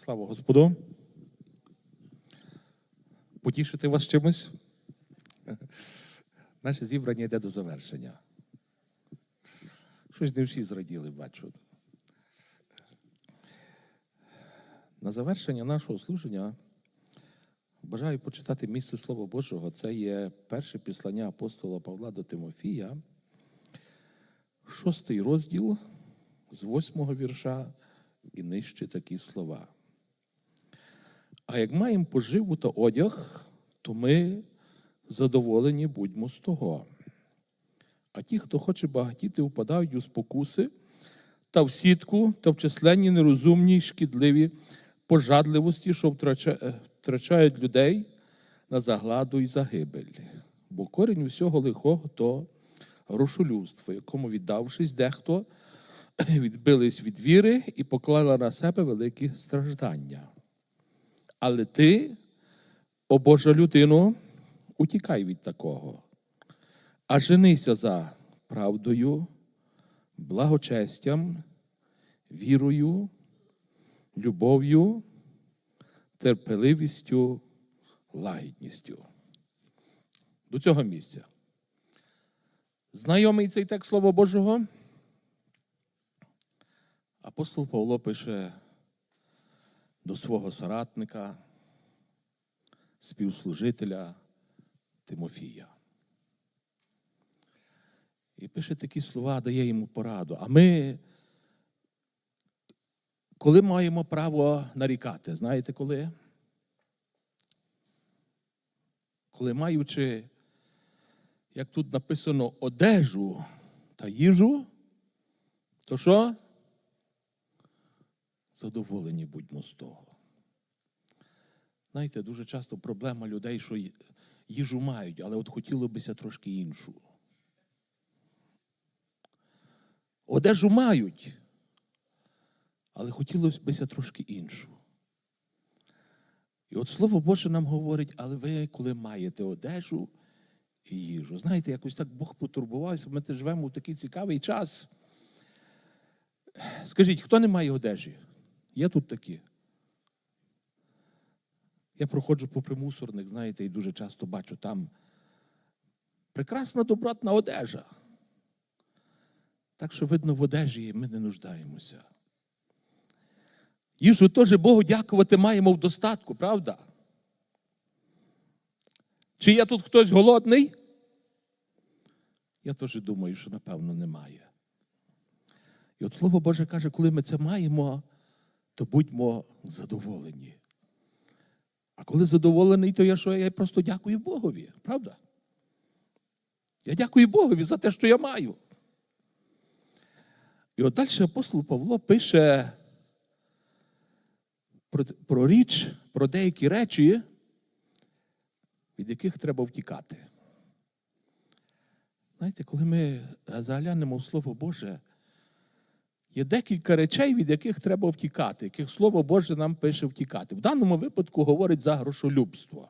Слава Господу. Потішити вас чимось? Наше зібрання йде до завершення. Щось не всі зраділи, бачу. На завершення нашого служення бажаю почитати місце Слова Божого. Це є перше післання апостола Павла до Тимофія, шостий розділ з восьмого вірша і нижче такі слова. А як маємо поживу та одяг, то ми задоволені будьмо з того. А ті, хто хоче багатіти, впадають у спокуси та в сітку, та в численні нерозумні й шкідливі пожадливості, що е, втрачають людей на загладу і загибель. Бо корінь усього лихого то грошолюбство, якому віддавшись, дехто відбились від віри і поклали на себе великі страждання. Але ти, о Божа людину, утікай від такого, а женися за правдою, благочестям, вірою, любов'ю, терпеливістю, лагідністю. До цього місця. Знайомий цей текст Слова Божого? Апостол Павло пише до свого соратника, співслужителя Тимофія. І пише такі слова, дає йому пораду. А ми, коли маємо право нарікати, знаєте коли? Коли маючи, як тут написано, одежу та їжу, то що? Задоволені будьмо з того. Знаєте, дуже часто проблема людей, що їжу мають, але от хотіло бися трошки іншу. Одежу мають, але хотілося бися трошки іншу. І от Слово Боже нам говорить, але ви, коли маєте одежу і їжу, знаєте, якось так Бог потурбувався, ми живемо в такий цікавий час. Скажіть, хто не має одежі? Є тут такі? Я проходжу попри мусорник, знаєте, і дуже часто бачу там прекрасна добротна одежа. Так що, видно, в одежі ми не нуждаємося. Їжу теж Богу дякувати маємо в достатку, правда? Чи є тут хтось голодний? Я теж думаю, що напевно немає. І от Слово Боже каже, коли ми це маємо, то будьмо задоволені. А коли задоволений, то я що? Я просто дякую Богові, правда? Я дякую Богові за те, що я маю. І от далі апостол Павло пише про, про річ, про деякі речі, від яких треба втікати. Знаєте, коли ми заглянемо в Слово Боже, є декілька речей, від яких треба втікати, яких Слово Боже нам пише втікати. В даному випадку говорить за грошолюбство.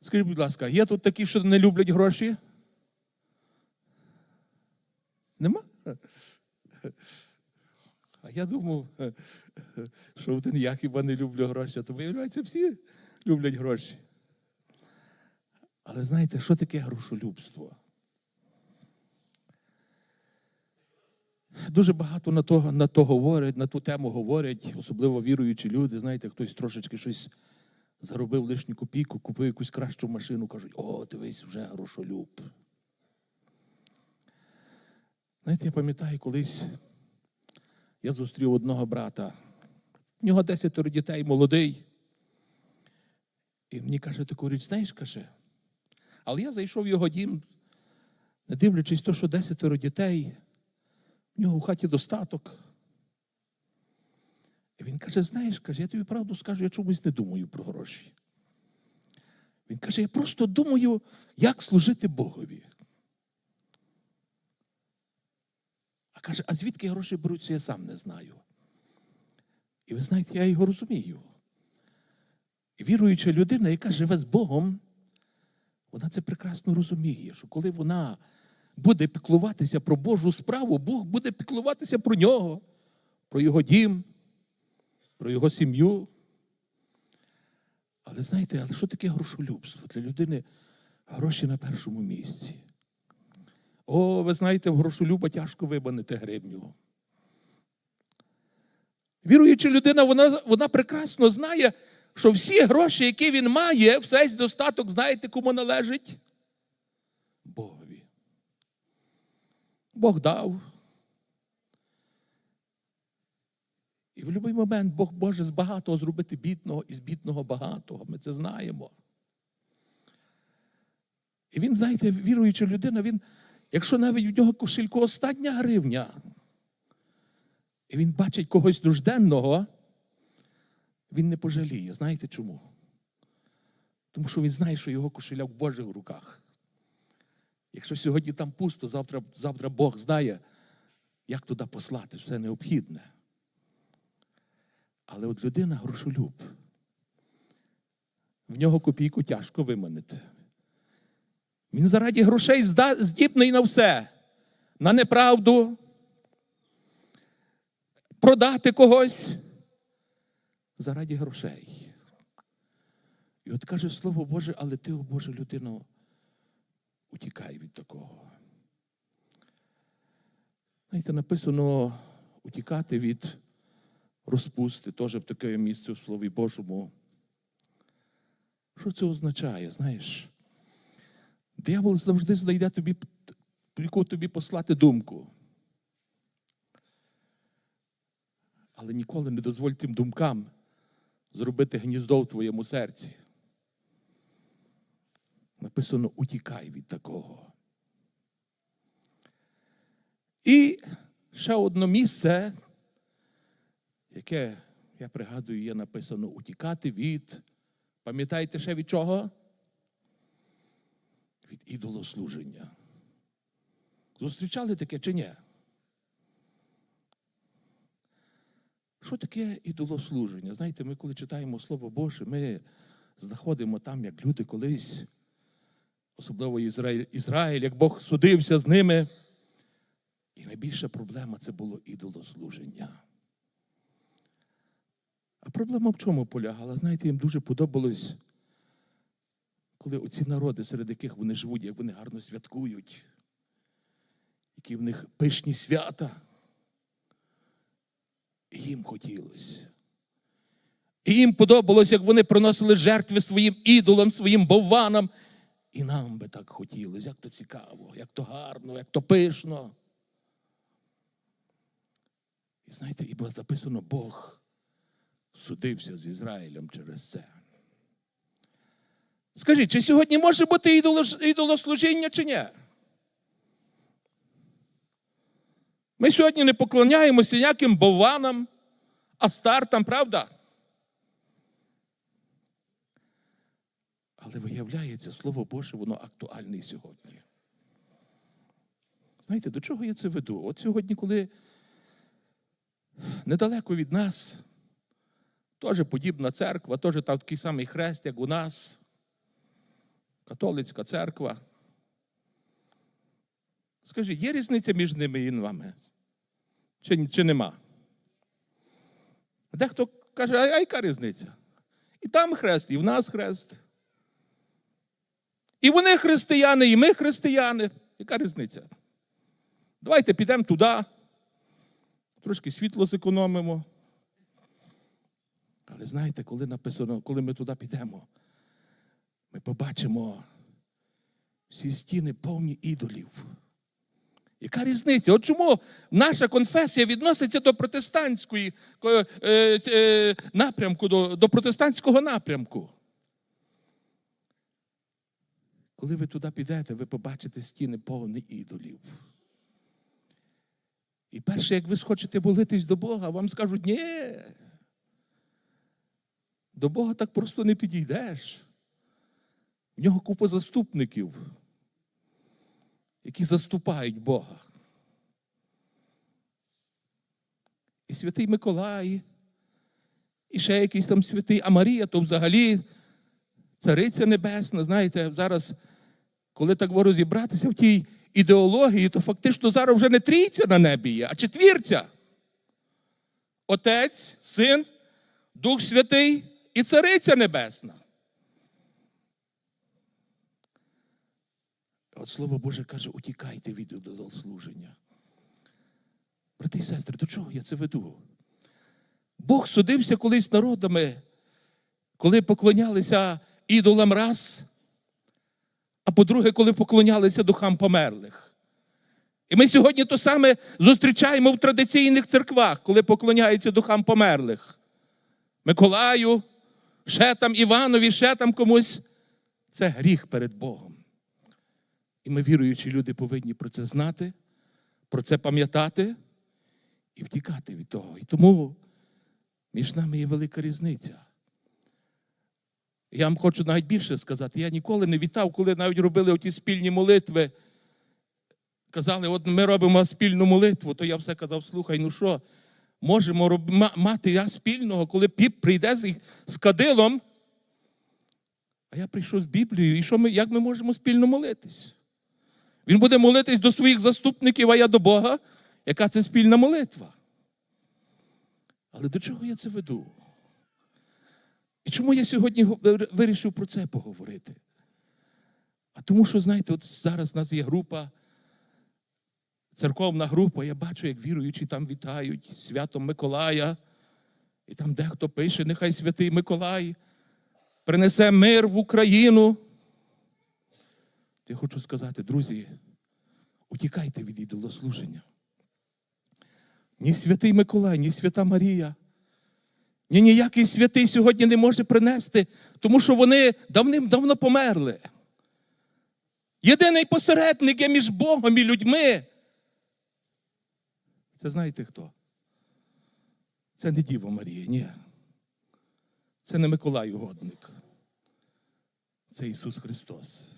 Скажіть, будь ласка, є тут такі, що не люблять гроші? Нема? А я думав, що один я хіба не люблю гроші, а то виявляється, всі люблять гроші. Але знаєте, що таке грошолюбство? Дуже багато на то, на то говорять, на ту тему говорять, особливо віруючі люди. Знаєте, хтось трошечки щось заробив лишню копійку, купив якусь кращу машину, кажуть, о, дивись, вже грошолюб. Знаєте, я пам'ятаю, колись я зустрів одного брата. В нього десятеро дітей, молодий. І мені каже таку річ, знаєш, каже. Але я зайшов в його дім, не дивлячись то, що десятеро дітей, в нього в хаті достаток. І він каже: знаєш, каже, я тобі правду скажу, я чомусь не думаю про гроші. Він каже, я просто думаю, як служити Богові. А каже, а звідки гроші беруться, я сам не знаю. І ви знаєте, я його розумію. І віруюча людина, яка живе з Богом, вона це прекрасно розуміє, що коли вона буде піклуватися про Божу справу, Бог буде піклуватися про нього, про його дім, про його сім'ю. Але знаєте, але що таке грошолюбство? Для людини гроші на першому місці. О, ви знаєте, в грошолюба тяжко вибанити гривню. Віруюча людина, вона, вона прекрасно знає, що всі гроші, які він має, весь достаток, знаєте, кому належить? Богові. Бог дав. І в будь-який момент Бог може з багатого зробити бідного і з бідного багатого. Ми це знаємо. І він, знаєте, віруюча людина, він, якщо навіть в нього кошельку остання гривня, і він бачить когось нужденного, він не пожаліє. Знаєте чому? Тому що він знає, що його кошеляк в Божих руках. Якщо сьогодні там пусто, завтра, завтра Бог знає, як туди послати все необхідне. Але от людина грошолюб. В нього копійку тяжко виманити. Він заради грошей здібний на все. На неправду, продати когось заради грошей. І от каже Слово Боже, але ти, о Боже, людино, утікай від такого. Знаєте, написано утікати від розпусти, теж в таке місце в Слові Божому. Що це означає, знаєш? Диявол завжди знайде тобі, яку тобі послати думку. Але ніколи не дозволь тим думкам зробити гніздо в твоєму серці. Написано утікай від такого. І ще одне місце, яке, я пригадую, є написано утікати від. Пам'ятаєте ще від чого? Від ідолослуження. Зустрічали таке чи ні? Що таке ідолослуження? Знаєте, ми коли читаємо Слово Боже, ми знаходимо там, як люди колись, особливо Ізраїль, Ізраїль, як Бог судився з ними. І найбільша проблема це було ідолослуження. А проблема в чому полягала? Знаєте, їм дуже подобалось, коли оці народи, серед яких вони живуть, як вони гарно святкують, які в них пишні свята. І їм хотілося. І їм подобалось, як вони приносили жертви своїм ідолам, своїм бовванам. І нам би так хотілося, як то цікаво, як то гарно, як то пишно. І знаєте, і було записано, Бог судився з Ізраїлем через це. Скажіть, чи сьогодні може бути ідолослужіння чи ні? Ми сьогодні не поклоняємося ніяким бовванам, астартам, правда? Але виявляється, Слово Боже, воно актуальне сьогодні. Знаєте, до чого я це веду? От сьогодні, коли недалеко від нас, теж подібна церква, теж такий самий хрест, як у нас, католицька церква. Скажіть, є різниця між ними і вами? Чи, чи нема? Дехто каже, а яка різниця? І там хрест, і в нас хрест. І вони християни, і ми християни. Яка різниця? Давайте підемо туди, трошки світло зекономимо. Але знаєте, коли написано, коли ми туди підемо, ми побачимо всі стіни повні ідолів. Яка різниця? От чому наша конфесія відноситься до протестантської е, е, напрямку, до, до протестантського напрямку? Коли ви туди підете, ви побачите стіни повні ідолів. І перше, як ви схочете молитись до Бога, вам скажуть, ні. До Бога так просто не підійдеш. В нього купа заступників, які заступають Бога. І святий Миколай, і ще якийсь там святий, а Марія то взагалі цариця небесна. Знаєте, зараз, коли так розібратися в тій ідеології, то фактично зараз вже не трійця на небі є, а четвірця. Отець, Син, Дух Святий і Цариця Небесна. От Слово Боже каже, утікайте від ідолослуження. Брати і сестри, до чого я це веду? Бог судився колись народами, коли поклонялися ідолам раз, а по-друге, коли поклонялися духам померлих. І ми сьогодні то саме зустрічаємо в традиційних церквах, коли поклоняються духам померлих. Миколаю, ще там Іванові, ще там комусь. Це гріх перед Богом. І ми, віруючі люди, повинні про це знати, про це пам'ятати і втікати від того. І тому між нами є велика різниця. Я вам хочу навіть більше сказати. Я ніколи не вітав, коли навіть робили оті спільні молитви. Казали, от ми робимо спільну молитву, то я все казав, слухай, ну що, можемо роб... мати я спільного, коли піп прийде з, з кадилом. А я прийшов з Біблією, і що ми, як ми можемо спільно молитись? Він буде молитись до своїх заступників, а я до Бога. Яка це спільна молитва? Але до чого я це веду? Чому я сьогодні вирішив про це поговорити? А тому що, знаєте, от зараз у нас є група, церковна група, я бачу, як віруючі там вітають святом Миколая. І там дехто пише, нехай святий Миколай принесе мир в Україну. Я хочу сказати, друзі, утікайте від ідолослуження. Ні святий Миколай, ні свята Марія, ні ніякий святий сьогодні не може принести, тому що вони давним-давно померли. Єдиний посередник є між Богом і людьми. Це знаєте хто? Це не Діва Марія, ні. Це не Миколай Угодник. Це Ісус Христос.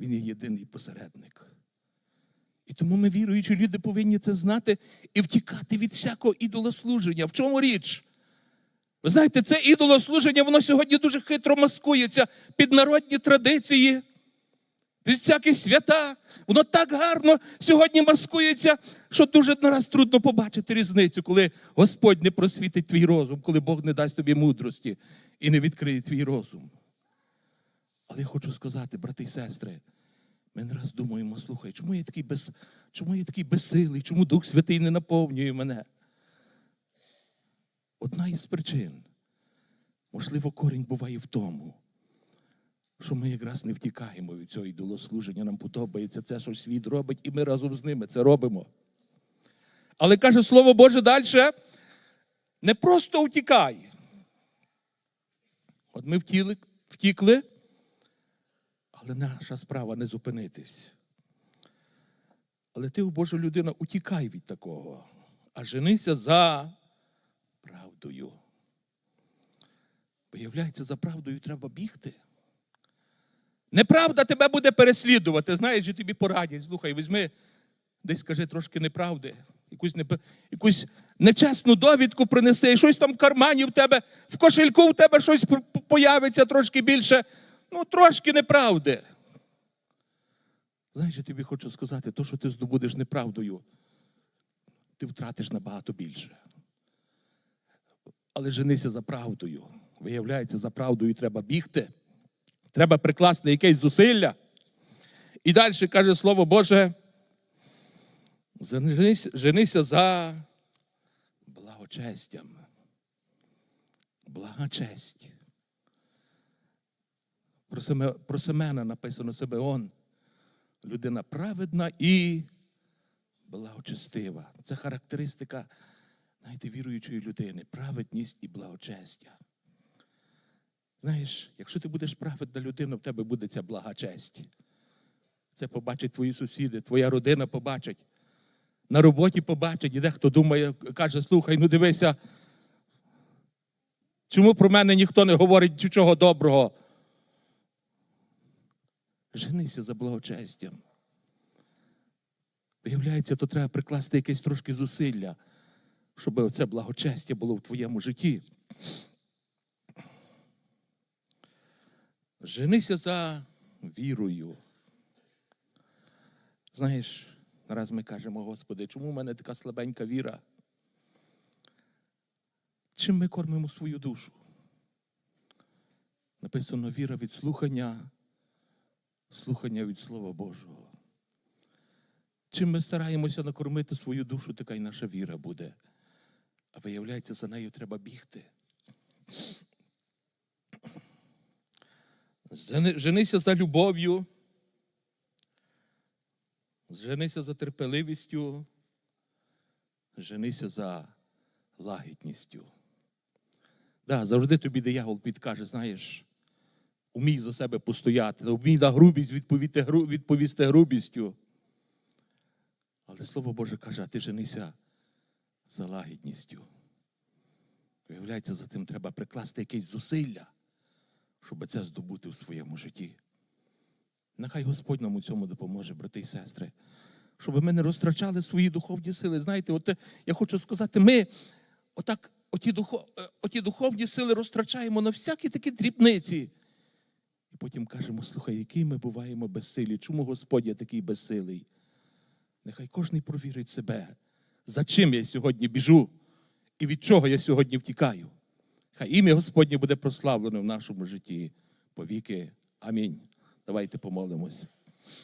Він є єдиний посередник. І тому ми, віруючі люди, повинні це знати і втікати від всякого ідолослуження. В чому річ? Ви знаєте, це ідолослуження, воно сьогодні дуже хитро маскується під народні традиції, під всякі свята. Воно так гарно сьогодні маскується, що дуже нараз трудно побачити різницю, коли Господь не просвітить твій розум, коли Бог не дасть тобі мудрості і не відкриє твій розум. Але я хочу сказати, брати і сестри, ми не раз думаємо, слухай, чому я такий без, чому я такий безсилий, чому Дух Святий не наповнює мене? Одна із причин, можливо, корінь буває в тому, що ми якраз не втікаємо від цього ідолослуження. Нам подобається це, що світ робить, і ми разом з ними це робимо. Але каже Слово Боже далі, не просто утікай. От ми втіли, втікли, але наша справа не зупинитись. Але ти, Божа людина, утікай від такого, а женися за правдою. Виявляється, за правдою треба бігти. Неправда тебе буде переслідувати. Знаєш, і тобі порадять. Слухай, візьми, десь скажи трошки неправди, якусь, не, якусь нечесну довідку принеси, щось там в кармані в тебе, в кошельку в тебе щось появиться трошки більше. Ну, трошки неправди. Знаєш, я тобі хочу сказати, то, що ти здобудеш неправдою, ти втратиш набагато більше. Але женися за правдою. Виявляється, за правдою треба бігти. Треба прикласти якесь зусилля. І далі каже Слово Боже. Женись, женися за благочестям. Благочесть. Про, Семе, про Семена написано Симеон. Людина праведна і благочестива. Це характеристика, знаєте, віруючої людини. Праведність і благочестя. Знаєш, якщо ти будеш праведна людина, в тебе буде ця блага честь. Це побачать твої сусіди, твоя родина побачить. На роботі побачить, і дехто думає, каже, слухай, ну дивися, чому про мене ніхто не говорить нічого доброго? Женися за благочестям. Виявляється, то треба прикласти якесь трошки зусилля, щоб оце благочестя було в твоєму житті. Женися за вірою. Знаєш, раз ми кажемо, Господи, чому в мене така слабенька віра? чим ми кормимо свою душу? Написано віра від слухання, слухання від Слова Божого. Чим ми стараємося накормити свою душу, така й наша віра буде. А виявляється, за нею треба бігти. Женися за любов'ю, женися за терпеливістю, женися за лагідністю. Да, завжди тобі диявол підкаже, знаєш, умій за себе постояти, умій на грубість відповісти, відповісти грубістю. Але Слово Боже каже, а ти женися за лагідністю. Виявляється, за цим треба прикласти якесь зусилля, щоб це здобути в своєму житті. Нехай Господь нам у цьому допоможе, брати і сестри, щоб ми не розтрачали свої духовні сили. Знаєте, от е, я хочу сказати, ми отак, оті, духов, е, оті духовні сили розтрачаємо на всякі такі дрібниці. Потім кажемо, слухай, який ми буваємо безсилі, чому Господь я такий безсилий? Нехай кожен провірить себе, за чим я сьогодні біжу і від чого я сьогодні втікаю. Хай ім'я Господнє буде прославлене в нашому житті повіки. Амінь. Давайте помолимось.